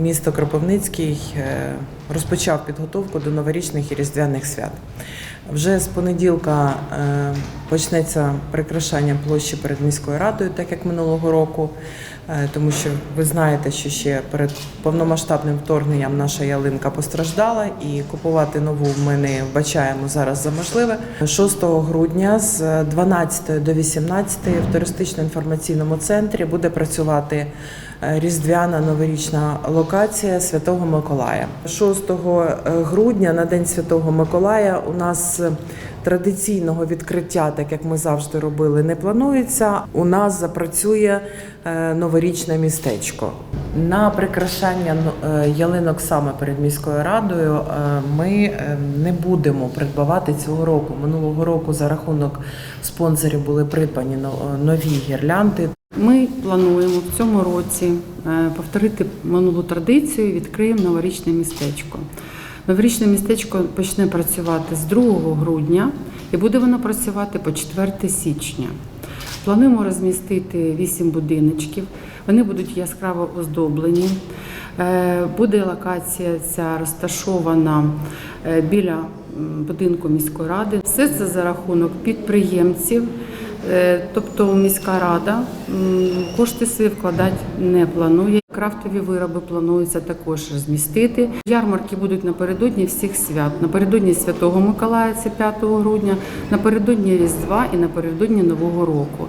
місто Кропивницький е, розпочав підготовку до новорічних і різдвяних свят. Вже з понеділка е, почнеться прикрашання площі перед міською радою, так як минулого року, е, тому що ви знаєте, що ще перед повномасштабним вторгненням наша ялинка постраждала, і купувати нову ми не вбачаємо зараз за можливе. 6 грудня з 12 до 18 в туристично-інформаційному центрі буде працювати е, різдвяна новорічна локація Святого Миколая. 6 грудня на День Святого Миколая у нас е, традиційного відкриття, так як ми завжди робили, не планується. У нас запрацює е, новорічне містечко. На прикрашання ну, е, ялинок саме перед міською радою е, ми не будемо придбавати цього року. Минулого року за рахунок спонсорів були придбані нові гірлянди. Ми плануємо в цьому році повторити минулу традицію, відкриємо новорічне містечко. Новорічне містечко почне працювати з 2 грудня і буде воно працювати по 4 січня. Плануємо розмістити 8 будиночків. Вони будуть яскраво оздоблені. Е, Буде локація ця розташована е, біля будинку міської ради. Все це за рахунок підприємців. Е, Тобто міська рада кошти свої вкладати не планує. Крафтові вироби планується також розмістити. Ярмарки будуть напередодні всіх свят. Напередодні Святого Миколая, це 5 грудня, напередодні Різдва і напередодні Нового року.